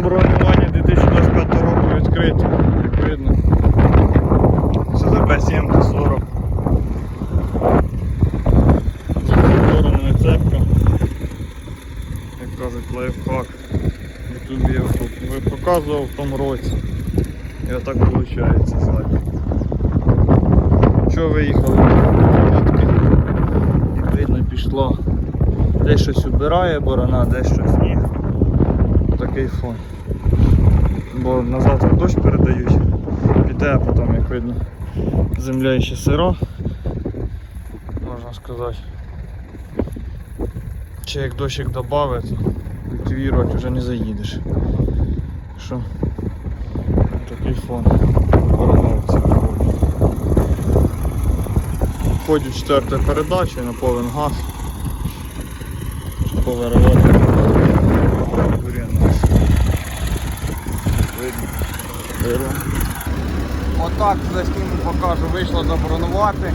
сезон бронювання 2025 року відкритий, як видно. СЗБ 740 Закорона цепка. Як кажуть, лайфхак. Ютубі я ви показував в тому році. І отак виходить ззаді. Що виїхали нитки? Як видно пішло. Десь щось убирає борона, десь щось ні. Такий. Бо на завтра дощ передають. Піде, а потім, як видно, земля ще сира, можна сказати. Чи як дощик додавить, то культивувати вже не заїдеш. Що такий фон виходить. Четверта передача на повен газ. Повиривати. Видно. Беремо. Отак за стіну покажу, вийшло заборонувати.